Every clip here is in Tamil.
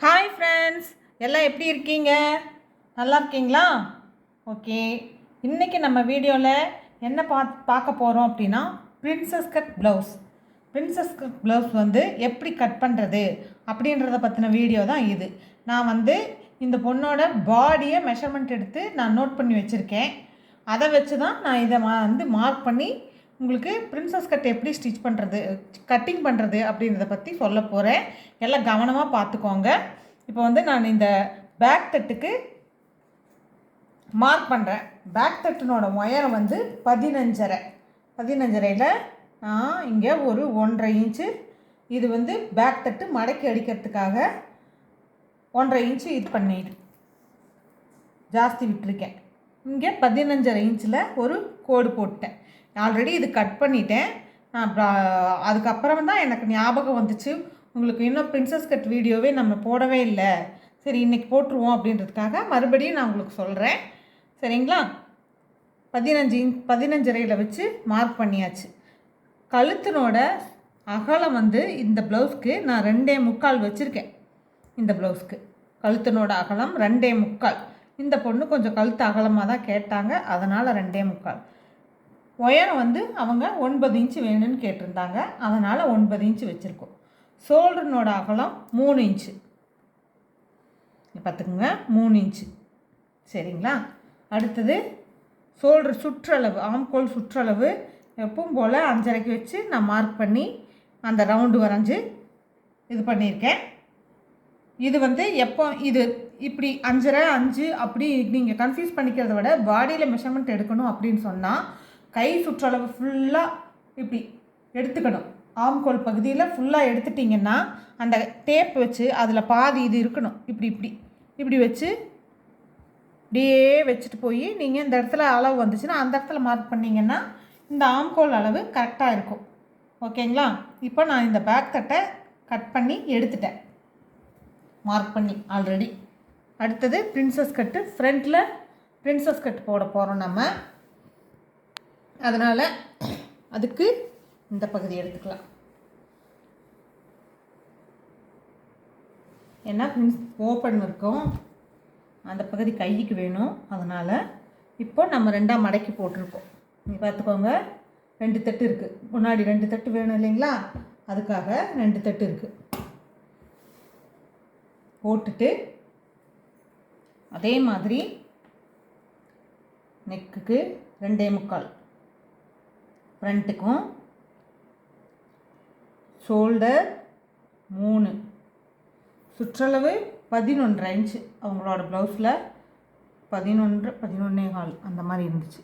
ஹாய் ஃப்ரெண்ட்ஸ் எல்லாம் எப்படி இருக்கீங்க? நல்லா இருக்கீங்களா? ஓகே இன்றைக்கி நம்ம வீடியோவில் என்ன பா பார்க்க போகிறோம் அப்படின்னா princess cut blouse princess cut blouse வந்து எப்படி கட் பண்ணுறது அப்படின்றத பற்றின வீடியோ தான் இது. நான் வந்து இந்த பொண்ணோட பாடியை மெஷர்மெண்ட் எடுத்து நான் நோட் பண்ணி வச்சுருக்கேன். அதை வச்சு தான் நான் இதை மா- வந்து மார்க் பண்ணி உங்களுக்கு பிரின்சஸ் கட் எப்படி ஸ்டிச் பண்ணுறது கட்டிங் பண்ணுறது அப்படின்றத பற்றி சொல்ல போகிறேன் எல்லாம் கவனமாக பார்த்துக்கோங்க. இப்போ வந்து நான் இந்த பேக் தட்டுக்கு மார்க் பண்ணுறேன் பேக் தட்டினோட உயரம் வந்து பதினஞ்சரை. பதினஞ்சரையில் நான் இங்கே ஒரு ஒன்றரை இன்ச்சு இது வந்து பேக் தட்டு மடக்கி அடிக்கிறதுக்காக ஒன்றரை இன்ச்சு இது பண்ணிடு. ஜாஸ்தி விட்டுருக்கேன். இங்கே பதினஞ்சரை இன்ச்சில் ஒரு கோடு போட்டேன். ஆல்ரெடி இது கட் பண்ணிட்டேன். நான் அதுக்கப்புறம் தான் எனக்கு ஞாபகம் வந்துச்சு. உங்களுக்கு இன்னும் பிரின்சஸ் கட் வீடியோவே நம்ம போடவே இல்லை. சரி இன்றைக்கி போட்டுருவோம் அப்படின்றதுக்காக மறுபடியும் நான் உங்களுக்கு சொல்கிறேன் சரிங்களா? பதினஞ்சு இன்ச் பதினஞ்சரையில் வச்சு மார்க் பண்ணியாச்சு. கழுத்தினோட அகலம் வந்து இந்த ப்ளவுஸ்க்கு நான் ரெண்டே முக்கால் வச்சுருக்கேன். இந்த ப்ளவுஸ்க்கு கழுத்தினோட அகலம் ரெண்டே முக்கால். இந்த பொண்ணு கொஞ்சம் கழுத்து அகலமாக தான் கேட்டாங்க. அதனால் ரெண்டே முக்கால். உயரம் வந்து அவங்க ஒன்பது இன்ச்சு வேணும்னு கேட்டிருந்தாங்க. அதனால் ஒன்பது இன்ச்சு வச்சுருக்கோம். ஷோல்டர்னோட அகலம் மூணு இன்ச்சு. பார்த்துக்குங்க மூணு இன்ச்சு. சரிங்களா? அடுத்தது ஷோல்டர் சுற்றளவு ஆம்கோல் சுற்றளவு எப்பவும் போல் அஞ்சரைக்கு வச்சு நான் மார்க் பண்ணி அந்த ரவுண்டு வரைஞ்சி இது பண்ணியிருக்கேன். இது வந்து எப்போ இது இப்படி அஞ்சரை அஞ்சு அப்படி நீங்கள் கன்ஃபியூஸ் பண்ணிக்கிறத விட பாடியில் மெஷர்மெண்ட் எடுக்கணும் அப்படின்னு சொன்னால் கை சுற்றளவு ஃபுல்லாக இப்படி எடுத்துக்கணும். ஆம்கோல் பகுதியில் ஃபுல்லாக எடுத்துட்டிங்கன்னா அந்த டேப் வச்சு அதில் பாதி இது இருக்கணும். இப்படி இப்படி. இப்படி வச்சு இப்படியே வச்சுட்டு போய் நீங்கள் இந்த இடத்துல அளவு வந்துச்சுன்னா அந்த இடத்துல மார்க் பண்ணிங்கன்னா இந்த ஆம்கோல் அளவு கரெக்டாக இருக்கும். ஓகேங்களா? இப்போ நான் இந்த பேக் தட்டை கட் பண்ணி எடுத்துட்டேன். மார்க் பண்ணி ஆல்ரெடி அடுத்தது பிரின்சஸ் கட்டு ஃப்ரண்ட்டில் பிரின்சஸ் கட் போட போகிறோம் நம்ம. அதனால் அதுக்கு இந்த பகுதி எடுத்துக்கலாம். ஏன்னா பிரின்ஸ் ஓப்பன் இருக்கும். அந்த பகுதி கைக்கு வேணும். அதனால் இப்போ நம்ம ரெண்டாக மடக்கி போட்டிருக்கோம். நீங்கள் பார்த்துக்கோங்க. ரெண்டு தட்டு இருக்குது முன்னாடி ரெண்டு தட்டு வேணும் இல்லைங்களா? அதுக்காக ரெண்டு தட்டு இருக்குது போட்டுட்டு அதே மாதிரி நெக்குக்கு ரெண்டே முக்கால். ஃப்ரண்ட்டுக்கும் ஷோல்டர் மூணு. சுற்றளவு பதினொன்றரை இன்ச்சு அவங்களோட ப்ளவுஸில் பதினொன்று பதினொன்னே கால் அந்த மாதிரி இருந்துச்சு.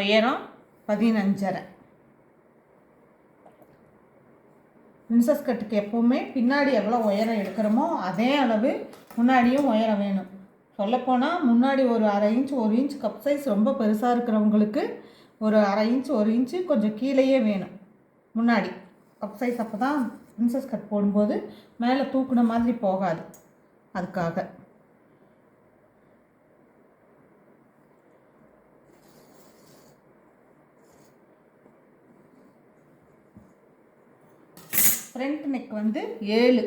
உயரம் பதினஞ்சரை. பிரின்சஸ் கட்டுக்கு எப்போவுமே பின்னாடி எவ்வளோ உயரம் எடுக்கிறோமோ அதே அளவு முன்னாடியும் உயரம் வேணும். சொல்லப்போனால் முன்னாடி ஒரு அரை இன்ச் ஒரு இன்ச் கப் சைஸ் ரொம்ப பெருசாக இருக்கிறவங்களுக்கு ஒரு அரை இன்ச் ஒரு இன்ச்சு கொஞ்சம் கீழேயே வேணும். முன்னாடி கப் சைஸ் அப்போ தான் பிரின்சஸ் கட் போடும்போது மேலே தூக்குன மாதிரி போகாது. அதுக்காக. ஃப்ரண்ட் நெக் வந்து ஏழு.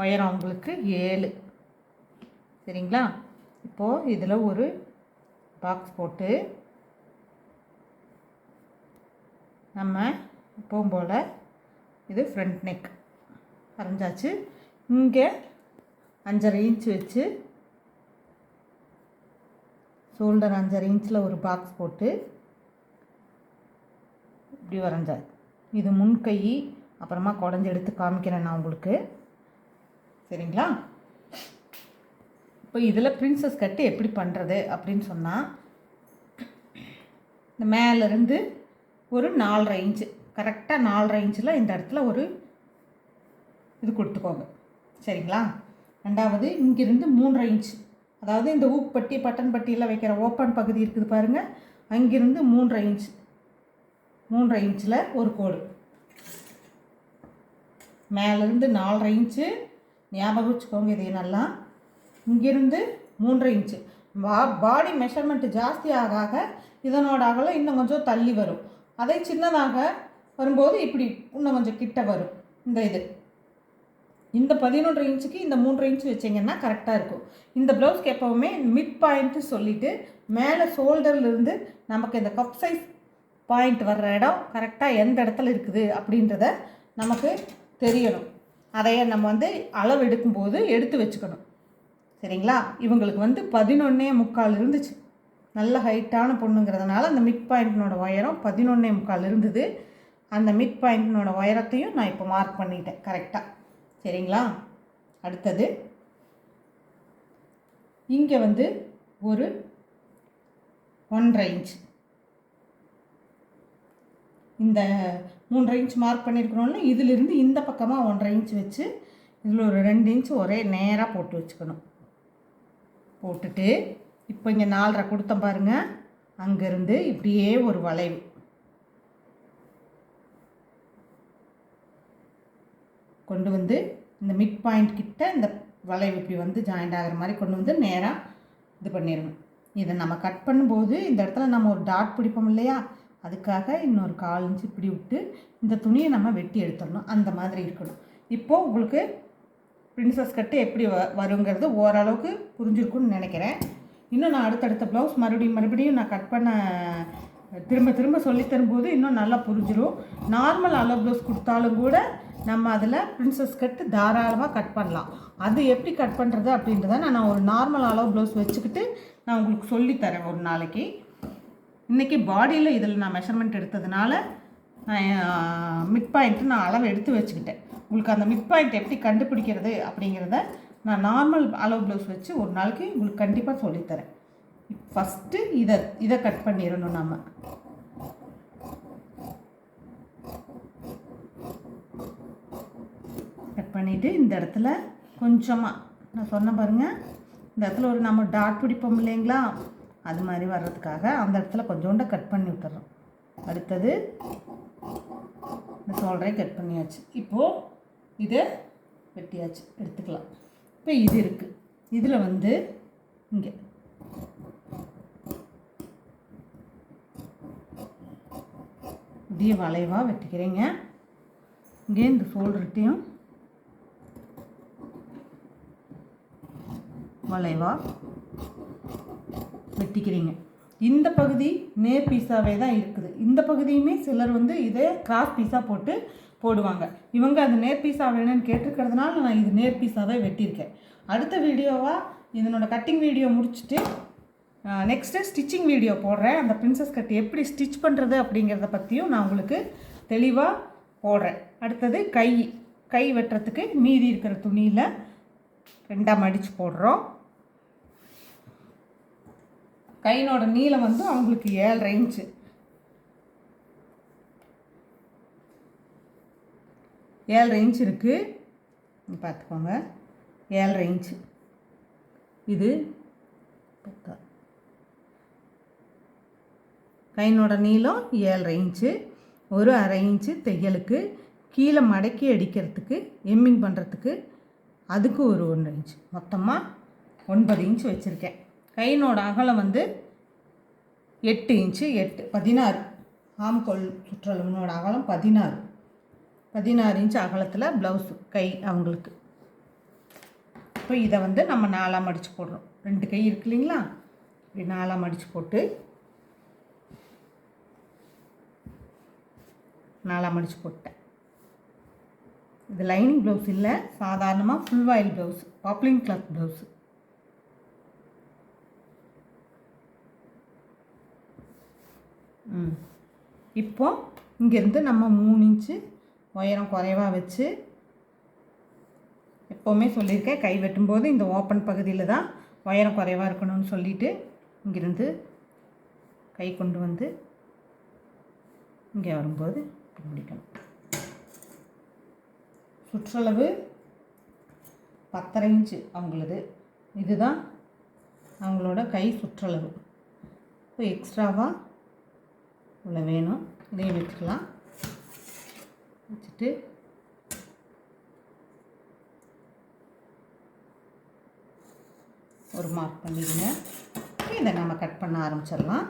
உயரம் உங்களுக்கு ஏழு. சரிங்களா? இப்போது இதில் ஒரு பாக்ஸ் போட்டு நம்ம எப்பவும் போல் இது ஃப்ரண்ட் நெக் வரைஞ்சாச்சு இங்கே அஞ்சரை இன்ச் வச்சு ஷோல்டர் அஞ்சரை இன்ச்சில் ஒரு பாக்ஸ் போட்டு இப்படி வரைஞ்சாது இது முன்கை அப்புறமா குடஞ்சி எடுத்து காமிக்கிறேன் நான் உங்களுக்கு. சரிங்களா? இப்போ இதில் பிரின்சஸ் கட்டு எப்படி பண்ணுறது அப்படின்னு சொன்னால் இந்த மேலேருந்து ஒரு நாலரை இன்ச்சு கரெக்டாக நாலரை இன்ச்சில் இந்த இடத்துல ஒரு இது கொடுத்துக்கோங்க. சரிங்களா? ரெண்டாவது இங்கிருந்து மூன்றரை இன்ச் அதாவது இந்த ஊப்பட்டி பட்டன் பட்டியில் வைக்கிற ஓப்பன் பகுதி இருக்குது பாருங்கள் அங்கிருந்து மூன்றரை இன்ச் மூன்றரை இன்ச்சில் ஒரு கோடு. மேலேருந்து நாலரை இன்ச்சு ஞாபகம் வச்சுக்கோங்க இதே நல்லா இங்கிருந்து மூன்றரை இன்ச்சு. பா பாடி மெஷர்மெண்ட் ஜாஸ்தி ஆக ஆக இதனோட அகலம் இன்னும் கொஞ்சம் தள்ளி வரும். அதை சின்னதாக வரும்போது இப்படி இன்னும் கொஞ்சம் கிட்ட வரும். இந்த இது. இந்த பதினொன்று இன்ச்சுக்கு இந்த மூன்று இன்ச்சு வச்சிங்கன்னா கரெக்டாக இருக்கும். இந்த ப்ளவுஸ்க்கு எப்போவுமே மிட் பாயிண்ட்டு சொல்லிவிட்டு மேலே ஷோல்டர்லேருந்து நமக்கு இந்த கப் சைஸ் பாயிண்ட் வர்ற இடம் கரெக்டாக எந்த இடத்துல இருக்குது அப்படின்றத நமக்கு தெரியணும். அதையே நம்ம வந்து அளவு எடுக்கும்போது எடுத்து வச்சுக்கணும். சரிங்களா? இவங்களுக்கு வந்து பதினொன்னே முக்கால் இருந்துச்சு. நல்ல ஹைட்டான பொண்ணுங்கிறதுனால அந்த மிட் பாயிண்ட்னோட உயரம் பதினொன்னே முக்கால் இருந்தது. அந்த மிட் பாயிண்ட்னோட உயரத்தையும் நான் இப்போ மார்க் பண்ணிட்டேன் கரெக்டாக சரிங்களா? அடுத்தது இங்கே வந்து ஒரு ஒன்றரை இன்ச் இந்த மூன்றரை இன்ச் மார்க் பண்ணியிருக்கிறோம்ல இதிலிருந்து இந்த பக்கமாக ஒன்றரை இன்ச் வச்சு இதில் ஒரு ரெண்டு இன்ச் ஒரே நேராக போட்டு வச்சுக்கணும். போட்டுட்டு இப்போ இங்கே நாலரை கொடுத்தோம் பாருங்கள் அங்கேருந்து இப்படியே ஒரு வளைவு. கொண்டு வந்து இந்த மிட் பாயிண்ட் கிட்ட இந்த வளைவு இப்படி வந்து ஜாயிண்ட் ஆகிற மாதிரி கொண்டு வந்து நேராக இது பண்ணிடணும். இதை நம்ம கட் பண்ணும்போது இந்த இடத்துல நம்ம ஒரு டாட் பிடிப்போம் இல்லையா? அதுக்காக இன்னொரு கால் இன்ச்சு இப்படி விட்டு இந்த துணியை நம்ம வெட்டி எடுத்துடணும். அந்த மாதிரி இருக்கணும். இப்போது உங்களுக்கு பிரின்சஸ் கட்டு எப்படி வ வருங்கிறது ஓரளவுக்கு புரிஞ்சிருக்குன்னு நினைக்கிறேன். இன்னும் நான் அடுத்தடுத்த ப்ளவுஸ் மறுபடியும் மறுபடியும் நான் கட் பண்ண திரும்ப திரும்ப சொல்லி தரும்போது இன்னும் நல்லா புரிஞ்சிடும் நார்மல் அளவு ப்ளவுஸ் கொடுத்தாலும் கூட நம்ம அதில் பிரின்சஸ் கட்டு தாராளமாக கட் பண்ணலாம். அது எப்படி கட் பண்ணுறது அப்படின்றத நான் ஒரு நார்மல் அளவு ப்ளவுஸ் வச்சுக்கிட்டு நான் உங்களுக்கு சொல்லித்தரேன் ஒரு நாளைக்கு. இன்றைக்கி பாடியில் இதில் நான் மெஷர்மெண்ட் எடுத்ததுனால நான் மிட் பாயிண்ட்டு நான் அளவு எடுத்து வச்சுக்கிட்டேன். உங்களுக்கு அந்த மிட் பாயிண்ட் எப்படி கண்டுபிடிக்கிறது அப்படிங்கிறத நான் நார்மல் அளவு ப்ளவுஸ் வச்சு ஒரு நாளைக்கு உங்களுக்கு கண்டிப்பாக சொல்லித்தரேன். ஃபஸ்ட்டு இதை இதை கட் பண்ணிடணும் நம்ம கட் பண்ணிவிட்டு இந்த இடத்துல கொஞ்சமாக நான் சொன்ன பாருங்கள் இந்த இடத்துல ஒரு நம்ம டாட் பிடிப்போம் இல்லைங்களா? அது மாதிரி வர்றதுக்காக அந்த இடத்துல கொஞ்சோண்டு கட் பண்ணி விட்டுறோம். அடுத்தது இந்த சோல்டரை கட் பண்ணியாச்சு. இப்போது இதை வெட்டியாச்சு. எடுத்துக்கலாம். இப்போ இது இருக்குது இதில் வந்து இங்கே. இப்படியே வளைவாக வெட்டிக்கிறீங்க. இங்கே இந்த சோல்டர்கிட்டையும் வளைவாக வெட்டிக்கிறீங்க. இந்த பகுதி நேர் பீஸாவே தான் இருக்குது. இந்த பகுதியுமே சிலர் வந்து இதே கிராஸ் பீஸாக போட்டு போடுவாங்க. இவங்க அது நேர் பீஸா வேணும்னு கேட்டிருக்கிறதுனால நான் இது நேர் பீஸாவே வெட்டியிருக்கேன். அடுத்த வீடியோவாக இதனோட கட்டிங் வீடியோ முடிச்சுட்டு நெக்ஸ்ட்டு ஸ்டிச்சிங் வீடியோ போடுறேன். அந்த பிரின்சஸ் கட் எப்படி ஸ்டிச் பண்ணுறது அப்படிங்கிறத பற்றியும் நான் உங்களுக்கு தெளிவாக போடுறேன். அடுத்தது கை கை வெட்டுறதுக்கு மீதி இருக்கிற துணியில் ரெண்டாக மடித்து போடுறோம். கையினோட நீளம் வந்து அவங்களுக்கு ஏழரை இன்ச்சு ஏழரை இன்ச் இருக்குது பார்த்துக்கோங்க ஏழரை இன்ச்சு இது கையினோட நீளம் ஏழரை இன்ச்சு ஒரு அரை இன்ச்சு தையலுக்கு கீழே மடக்கி அடிக்கிறதுக்கு எம்மிங் பண்ணுறதுக்கு அதுக்கு ஒரு ஒன்று இன்ச்சு மொத்தமாக ஒன்பது இன்ச்சு வச்சுருக்கேன். கையினோட அகலம் வந்து எட்டு இன்ச்சு எட்டு பதினாறு. ஆம்கொல் சுற்றளவுனோட அகலம் பதினாறு. பதினாறு இன்ச்சு அகலத்தில் ப்ளவுஸு கை அவங்களுக்கு. இப்போ இதை வந்து நம்ம நாலாம் மடித்து போடுறோம். ரெண்டு கை இருக்கு இல்லைங்களா? இப்படி நாலாம் அடித்து போட்டு நாலாம் மடித்து போட்டேன் இது லைனிங் ப்ளவுஸ் இல்லை சாதாரணமாக ஃபுல் வாயில் ப்ளவுஸ் பாப்ளிங் கிளாத் ப்ளவுஸு ம். இப்போ இங்கேருந்து நம்ம மூணு இன்ச்சு உயரம் குறைவாக வச்சு எப்போவுமே சொல்லியிருக்கேன் கை வெட்டும்போது இந்த ஓப்பன் பகுதியில் தான் உயரம் குறைவாக இருக்கணும்னு சொல்லிவிட்டு இங்கேருந்து கை கொண்டு வந்து இங்கே வரும்போது முடிக்கணும். சுற்றளவு பத்தரை இன்ச்சு அவங்களது. இதுதான் அவங்களோட கை சுற்றளவு. இப்போ எக்ஸ்ட்ராவாக இவ்வளோ வேணும். இதையும் வச்சுக்கலாம். வச்சுட்டு ஒரு மார்க் பண்ணிடுங்க. இதை நம்ம கட் பண்ண ஆரம்பிச்சிடலாம்.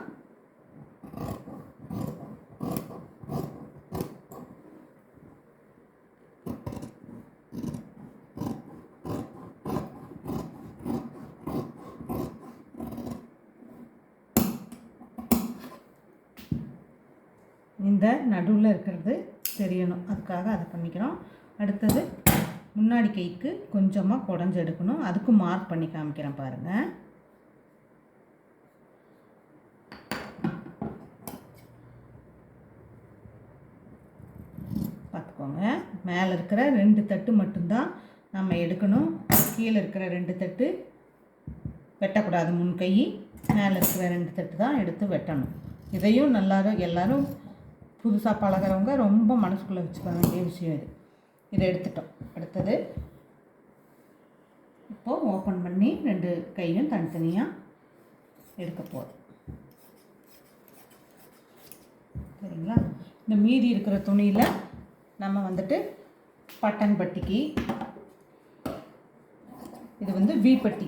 இந்த நடுவில் இருக்கிறது தெரியணும். அதுக்காக அதை பண்ணிக்கிறோம். அடுத்தது முன்னாடி கைக்கு கொஞ்சமாக குடஞ்சி எடுக்கணும். அதுக்கும் மார்க் பண்ணி காமிக்கிறேன் பாருங்கள் பார்த்துக்கோங்க. மேலே இருக்கிற ரெண்டு தட்டு மட்டும்தான் நம்ம எடுக்கணும். கீழே இருக்கிற ரெண்டு தட்டு வெட்டக்கூடாது. முன் கை மேலே இருக்கிற ரெண்டு தட்டு தான் எடுத்து வெட்டணும். இதையும் நல்லா எல்லாரும் புதுசாக பழகிறவங்க ரொம்ப மனசுக்குள்ளே வச்சுக்க வேண்டிய விஷயம் இது. இதை எடுத்துட்டோம். அடுத்தது இப்போது ஓப்பன் பண்ணி ரெண்டு கையும் தனித்தனியாக எடுக்க போதும் சரிங்களா? இந்த மீதி இருக்கிற துணியில் நம்ம வந்துட்டு பட்டன் பட்டிக்கு இது வந்து வி பட்டி.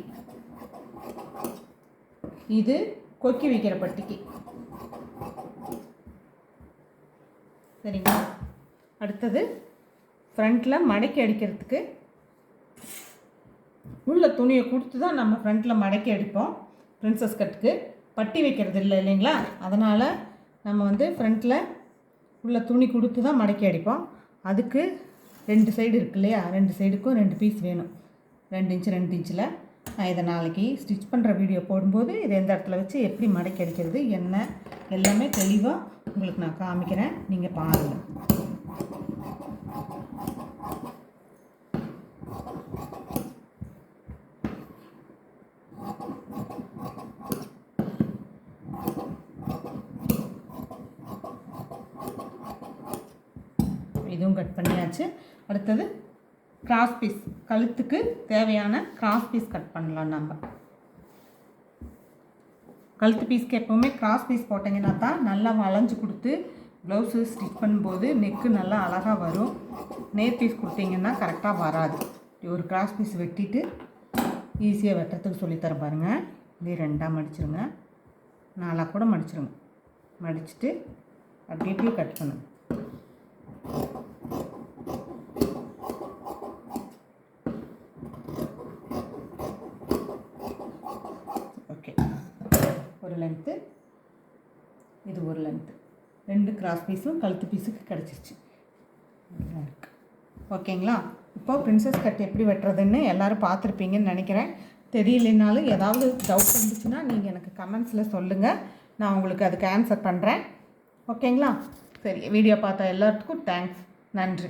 இது கொக்கி வைக்கிற பட்டிக்கு. சரிங்களா? அடுத்தது ஃப்ரண்ட்டில் மடக்கி அடிக்கிறதுக்கு உள்ள துணியை கொடுத்து தான் நம்ம ஃப்ரண்ட்டில் மடக்கி அடிப்போம். ப்ரின்ஸஸ் கட்டுக்கு பட்டி வைக்கிறது இல்லை இல்லைங்களா? அதனால் நம்ம வந்து ஃப்ரண்ட்டில் உள்ள துணி கொடுத்து தான் மடக்கி அடிப்போம். அதுக்கு ரெண்டு சைடு இருக்கு இல்லையா? ரெண்டு சைடுக்கும் ரெண்டு பீஸ் வேணும். ரெண்டு இன்ச்சு ரெண்டு இன்ச்சில் நான் இதை நாளைக்கு ஸ்டிச் பண்ணுற வீடியோ போடும்போது இதை எந்த இடத்துல வச்சு எப்படி மடக்கி அடிக்கிறது என்ன எல்லாமே தெளிவாக உங்களுக்கு நான் காமிக்கிறேன். நீங்கள் பாருங்கள் இதுவும் கட் பண்ணியாச்சு. அடுத்தது கிராஸ் பீஸ் கழுத்துக்கு தேவையான கிராஸ் பீஸ் கட் பண்ணலாம் நம்ம. கழுத்து பீஸ்க்கு எப்போவுமே கிராஸ் பீஸ் போட்டிங்கன்னா தான் நல்லா வளைஞ்சு கொடுத்து ப்ளவுஸு ஸ்டிச் பண்ணும்போது நெக்கு நல்லா அழகாக வரும். நேர் பீஸ் கொடுத்தீங்கன்னா கரெக்டாக வராது. ஒரு கிராஸ் பீஸ் வெட்டிட்டு ஈஸியாக வெட்டுறதுக்கு சொல்லித்தர பாருங்கள் இதே ரெண்டாக மடிச்சிருங்க. நாலாக கூட மடிச்சிருங்க. மடிச்சுட்டு அப்படியே கட் பண்ணுங்க. ஓகே ஒரு லென்த்து இது ஒரு லென்த்து ரெண்டு கிராஸ் பீஸும் கழுத்து பீஸுக்கு கிடச்சிருச்சு. ஓகேங்களா இப்போ பிரின்சஸ் கட் எப்படி வெட்டுறதுன்னு எல்லோரும் பார்த்துருப்பீங்கன்னு நினைக்கிறேன். தெரியலனாலும் ஏதாவது டவுட் இருந்துச்சுன்னா நீங்கள் எனக்கு கமெண்ட்ஸில் சொல்லுங்கள் நான் உங்களுக்கு அதுக்கு ஆன்சர் பண்ணுறேன் ஓகேங்களா சரி வீடியோ பார்த்த எல்லாத்துக்கும் தேங்க்ஸ் நன்றி.